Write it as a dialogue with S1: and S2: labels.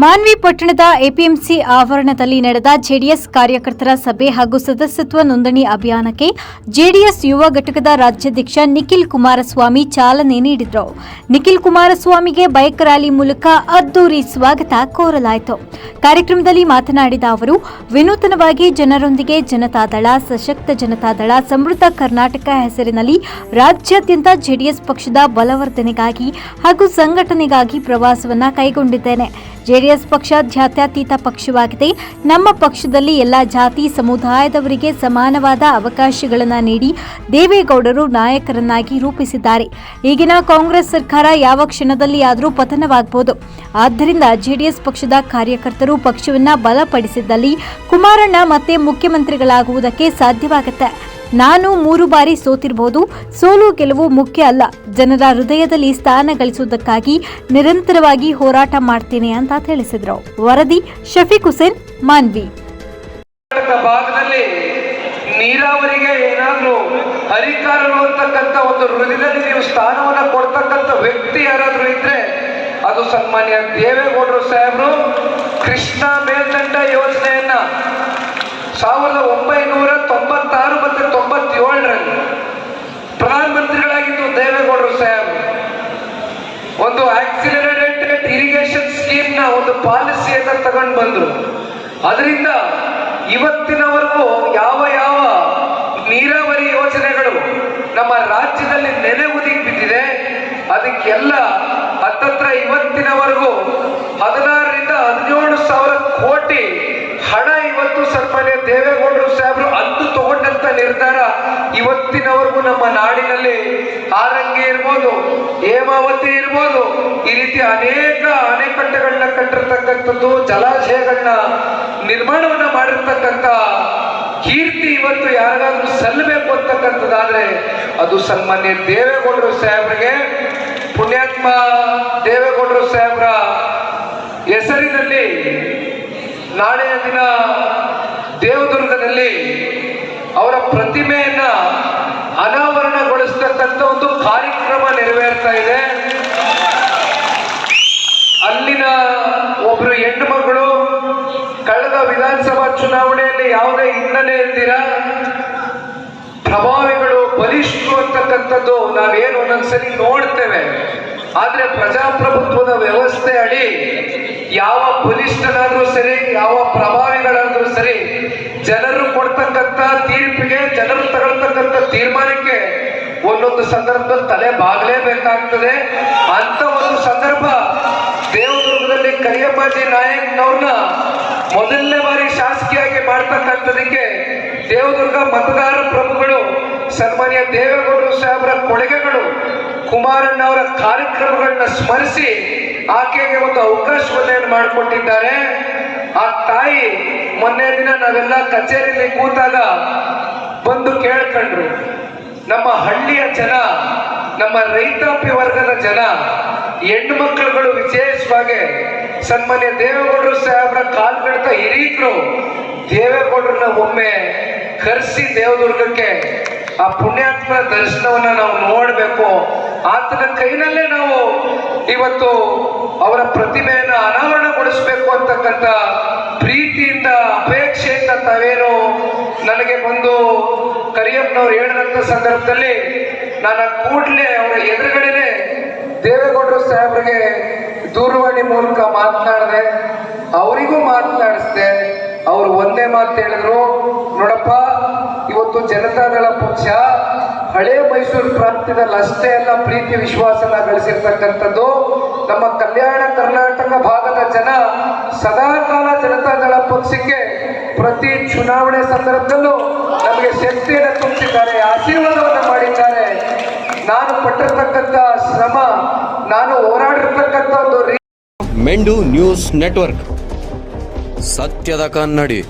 S1: ಮಾನ್ವಿ ಪಟ್ಟಣದ ಎಪಿಎಂಸಿ ಆವರಣದಲ್ಲಿ ನಡೆದ ಜೆಡಿಎಸ್ ಕಾರ್ಯಕರ್ತರ ಸಭೆ ಹಾಗೂ ಸದಸ್ಯತ್ವ ನೋಂದಣಿ ಅಭಿಯಾನಕ್ಕೆ ಜೆಡಿಎಸ್ ಯುವ ಘಟಕದ ರಾಜ್ಯಾಧ್ಯಕ್ಷ ನಿಖಿಲ್ ಕುಮಾರಸ್ವಾಮಿ ಚಾಲನೆ ನೀಡಿದರು. ನಿಖಿಲ್ ಕುಮಾರಸ್ವಾಮಿಗೆ ಬೈಕ್ ರ್ಯಾಲಿ ಮೂಲಕ ಅದ್ದೂರಿ ಸ್ವಾಗತ ಕೋರಲಾಯಿತು. ಕಾರ್ಯಕ್ರಮದಲ್ಲಿ ಮಾತನಾಡಿದ ಅವರು, ವಿನೂತನವಾಗಿ ಜನರೊಂದಿಗೆ ಜನತಾದಳ ಸಶಕ್ತ ಜನತಾದಳ ಸಮೃದ್ಧ ಕರ್ನಾಟಕ ಹೆಸರಿನಲ್ಲಿ ರಾಜ್ಯಾದ್ಯಂತ ಜೆಡಿಎಸ್ ಪಕ್ಷದ ಬಲವರ್ಧನೆಗಾಗಿ ಹಾಗೂ ಸಂಘಟನೆಗಾಗಿ ಪ್ರವಾಸವನ್ನ ಕೈಗೊಂಡಿದ್ದೇನೆ. ಜೆಡಿಎಸ್ ಪಕ್ಷ ಜಾತ್ಯತೀತ ಪಕ್ಷವಾಗಿದೆ. ನಮ್ಮ ಪಕ್ಷದಲ್ಲಿ ಎಲ್ಲ ಜಾತಿ ಸಮುದಾಯದವರಿಗೆ ಸಮಾನವಾದ ಅವಕಾಶಗಳನ್ನು ನೀಡಿ ದೇವೇಗೌಡರು ನಾಯಕರನ್ನಾಗಿ ರೂಪಿಸಿದ್ದಾರೆ. ಈಗಿನ ಕಾಂಗ್ರೆಸ್ ಸರ್ಕಾರ ಯಾವ ಕ್ಷಣದಲ್ಲಿ ಆದರೂ ಪತನವಾಗಬಹುದು ಆದ್ದರಿಂದ ಜೆಡಿಎಸ್ ಪಕ್ಷದ ಕಾರ್ಯಕರ್ತರು ಪಕ್ಷವನ್ನು ಬಲಪಡಿಸಿದ್ದಲ್ಲಿ ಕುಮಾರಣ್ಣ ಮತ್ತೆ ಮುಖ್ಯಮಂತ್ರಿಗಳಾಗುವುದಕ್ಕೆ ಸಾಧ್ಯವಾಗುತ್ತೆ. ನಾನು ಮೂರು ಬಾರಿ ಸೋತಿರಬಹುದು ಸೋಲು ಗೆಲುವು ಮುಖ್ಯ ಅಲ್ಲ. ಜನರ ಹೃದಯದಲ್ಲಿ ಸ್ಥಾನ ಗಳಿಸುವುದಕ್ಕಾಗಿ ನಿರಂತರವಾಗಿ ಹೋರಾಟ ಮಾಡ್ತೇನೆ ಅಂತ ತಿಳಿಸಿದ್ರು. ವರದಿ ಶಫೀಕ್ ಹುಸೇನ್, ಮಾನ್ವಿ.
S2: ಭಾಗದಲ್ಲಿ ನೀರಾವರಿಗೆ ಏನಾದ್ರೂ ಅಧಿಕಾರಗಳು ಅಂತಕ್ಕಂಥ ಒಂದು ಹೃದಯದಲ್ಲಿ ನೀವು ಸ್ಥಾನವನ್ನ ಕೊಡ್ತಕ್ಕಂಥ ವ್ಯಕ್ತಿ ಯಾರಾದ್ರೂ ಇದ್ರೆ ಅದು ಸನ್ಮಾನ್ಯ ದೇವೇಗೌಡರು ಸಾಹೇಬರು ಕೃಷ್ಣ ಮೇಲ್ದಂಡ ಯೋಜನೆಯನ್ನ ಸಾವಿರದ ಒಂಬೈನೂರ ತೊಂಬತ್ತಾರು ಮತ್ತು ತೊಂಬತ್ತೇಳರಲ್ಲಿ ಪ್ರಧಾನಮಂತ್ರಿಗಳಾಗಿದ್ದು ದೇವೇಗೌಡರು ಸಾಹೇಬರು ಒಂದು ಆಕ್ಸಿಲರೇಟೆಡ್ ಇರಿಗೇಷನ್ ಸ್ಕೀಮ್ನ ಒಂದು ಪಾಲಿಸಿಯನ್ನ ತಗೊಂಡು ಬಂದ್ರು. ಅದರಿಂದ ಇವತ್ತಿನವರೆಗೂ ಯಾವ ಯಾವ ನೀರಾವರಿ ಯೋಜನೆಗಳು ನಮ್ಮ ರಾಜ್ಯದಲ್ಲಿ ನೆನೆ ಬಿದ್ದಿದೆ ಅದಕ್ಕೆಲ್ಲ ಹತ್ತತ್ರ ಇವತ್ತಿನವರೆಗೂ ಹದಿನಾರರಿಂದ ಹದಿನೇಳು ಸಾವಿರ ಕೋಟಿ ಹಣ ಇವತ್ತು ಸನ್ಮಾನ್ಯ ದೇವೇಗೌಡರು ಸಾಹೇಬರು ಅಂದು ತಗೊಂಡಂತ ನಿರ್ಧಾರ ಇವತ್ತಿನವರೆಗೂ ನಮ್ಮ ನಾಡಿನಲ್ಲಿ ಆರಂಗಿ ಇರ್ಬೋದು, ಹೇಮಾವತಿ ಇರ್ಬೋದು, ಈ ರೀತಿ ಅನೇಕ ಅಣೆಕಟ್ಟೆಗಳನ್ನ ಕಟ್ಟಿರ್ತಕ್ಕಂಥದ್ದು, ಜಲಾಶಯಗಳನ್ನ ನಿರ್ಮಾಣವನ್ನ ಮಾಡಿರ್ತಕ್ಕಂಥ ಕೀರ್ತಿ ಇವತ್ತು ಯಾರಿಗಾದ್ರೂ ಸಲ್ಲಬೇಕು ಅಂತಕ್ಕಂಥದ್ದಾದ್ರೆ ಅದು ಸನ್ಮಾನ್ಯ ದೇವೇಗೌಡರು ಸಾಹೇಬ್ರಿಗೆ, ಪುಣ್ಯಾತ್ಮ ದೇವೇಗೌಡರು ಸಾಹೇಬ್ರ ಹೆಸರಿನಲ್ಲಿ ನಾಳೆಯ ದಿನ ದೇವದುರ್ಗದಲ್ಲಿ ಅವರ ಪ್ರತಿಮೆಯನ್ನ ಅನಾವರಣಗೊಳಿಸ್ತಕ್ಕಂಥ ಒಂದು ಕಾರ್ಯಕ್ರಮ ನೆರವೇರ್ತಾ ಇದೆ. ಅಲ್ಲಿನ ಒಬ್ರು ಹೆಣ್ಣು ಮಗಳು, ಕಳೆದ ವಿಧಾನಸಭಾ ಚುನಾವಣೆಯಲ್ಲಿ ಯಾವುದೇ ಹಿನ್ನೆಲೆ ಇಲ್ದಿರ ಪ್ರಭಾವಿಗಳು ಬಲಿಷ್ಠರು ಅಂತಕ್ಕಂಥದ್ದು ನಾವೇನು ಒಂದೊಂದ್ಸರಿ ನೋಡ್ತೇವೆ. ಆದ್ರೆ ಪ್ರಜಾಪ್ರಭುತ್ವದ ವ್ಯವಸ್ಥೆ ಅಡಿ ಯಾವ ಬಲಿಷ್ಠನಾದ್ರೂ ಸರಿ, ಯಾವ ಪ್ರಭಾವಿಗಳಾದ್ರೂ ಸರಿ, ಜನರು ಕೊಡ್ತಕ್ಕಂಥ ತೀರ್ಪಿಗೆ, ಜನರು ತಗೊಳ್ತಕ್ಕಂಥ ತೀರ್ಮಾನಕ್ಕೆ ಒಂದೊಂದು ಸಂದರ್ಭದಲ್ಲಿ ತಲೆ ಬಾಗಲೇಬೇಕಾಗ್ತದೆ. ಅಂತ ಒಂದು ಸಂದರ್ಭ ದೇವದುರ್ಗದಲ್ಲಿ ಕರಿಯಪ್ಪಾಜಿ ನಾಯಕ್ನವ್ರನ್ನ ಮೊದಲನೇ ಬಾರಿ ಶಾಸಕಿಯಾಗಿ ಮಾಡ್ತಕ್ಕಂಥದಕ್ಕೆ ದೇವದುರ್ಗ ಮತದಾರ ಪ್ರಭುಗಳು, ಸನ್ಮಾನ್ಯ ದೇವೇಗೌಡರು ಸಾಹೇಬರ ಕೊಡುಗೆಗಳು ಕುಮಾರಣ್ಣ ಅವರ ಕಾರ್ಯಕ್ರಮಗಳನ್ನ ಸ್ಮರಿಸಿ ಆಕೆಗೆ ಒಂದು ಅವಕಾಶವನ್ನ ಮಾಡಿಕೊಟ್ಟಿದ್ದಾರೆ. ಆ ತಾಯಿ ಮೊನ್ನೆ ದಿನ ನಾವೆಲ್ಲ ಕಚೇರಿಯಲ್ಲಿ ಕೂತಾಗ ಬಂದು ಕೇಳ್ಕೊಂಡ್ರು. ನಮ್ಮ ಹಳ್ಳಿಯ ಜನ, ನಮ್ಮ ರೈತಾಪಿ ವರ್ಗದ ಜನ ಹೆಣ್ಣು ಮಕ್ಕಳುಗಳು ವಿಶೇಷವಾಗಿ ಸನ್ಮಾನ್ಯ ದೇವೇಗೌಡರು ಸಾಹೇಬ್ರ ಕಾಲ್ಗಡ್ತ ಹಿರಿಯಿದ್ರು ದೇವೇಗೌಡರನ್ನ ಒಮ್ಮೆ ಕರೆಸಿ ದೇವದುರ್ಗಕ್ಕೆ ಆ ಪುಣ್ಯಾತ್ಮನ ದರ್ಶನವನ್ನ ನಾವು ನೋಡಬೇಕು. ಆತನ ಕೈನಲ್ಲೇ ನಾವು ಇವತ್ತು ಅವರ ಪ್ರತಿಮೆಯನ್ನು ಅನಾವರಣಗೊಳಿಸಬೇಕು ಅಂತಕ್ಕಂಥ ಪ್ರೀತಿಯಿಂದ, ಅಪೇಕ್ಷೆಯಿಂದ ತಾವೇನು ನನಗೆ ಬಂದು ಕರಿಯಪ್ಪನವ್ರು ಹೇಳಿದಂಥ ಸಂದರ್ಭದಲ್ಲಿ ನಾನು ಕೂಡಲೇ ಅವರ ಎದುರುಗಡೆನೆ ದೇವೇಗೌಡರು ಸಾಹೇಬ್ರಿಗೆ ದೂರವಾಣಿ ಮೂಲಕ ಮಾತನಾಡಿದೆ, ಅವರಿಗೂ ಮಾತನಾಡಿಸ್ದೆ. ಅವರು ಒಂದೇ ಮಾತು ಹೇಳಿದ್ರು, ನೋಡಪ್ಪ, ಇವತ್ತು ಜನತಾದಳ ಪಕ್ಷ ಹಳೆ ಮೈಸೂರು ಪ್ರಾಂತ್ಯದಲ್ಲಿ ಅಷ್ಟೇ ಅಲ್ಲ ಪ್ರೀತಿ ವಿಶ್ವಾಸನ ಗಳಿಸಿರ್ತಕ್ಕಂಥದ್ದು. ನಮ್ಮ ಕಲ್ಯಾಣ ಕರ್ನಾಟಕ ಭಾಗದ ಜನ ಸದಾಕಾಲ ಜನತಾದಳ ಪಕ್ಷಕ್ಕೆ ಪ್ರತಿ ಚುನಾವಣೆ ಸಂದರ್ಭದಲ್ಲೂ ನಮಗೆ ಶಕ್ತಿಯನ್ನು ತುಂಬಿದ್ದಾರೆ ಆಶೀರ್ವಾದವನ್ನು ಮಾಡಿದ್ದಾರೆ. ನಾನು ಪಟ್ಟಿರ್ತಕ್ಕಂಥ ಶ್ರಮ, ನಾನು ಹೋರಾಡಿರ್ತಕ್ಕಂಥ ಒಂದು
S3: ಮೆಂಡು ನ್ಯೂಸ್ ನೆಟ್ವರ್ಕ್. ಸತ್ಯದ ಕನ್ನಡಿ.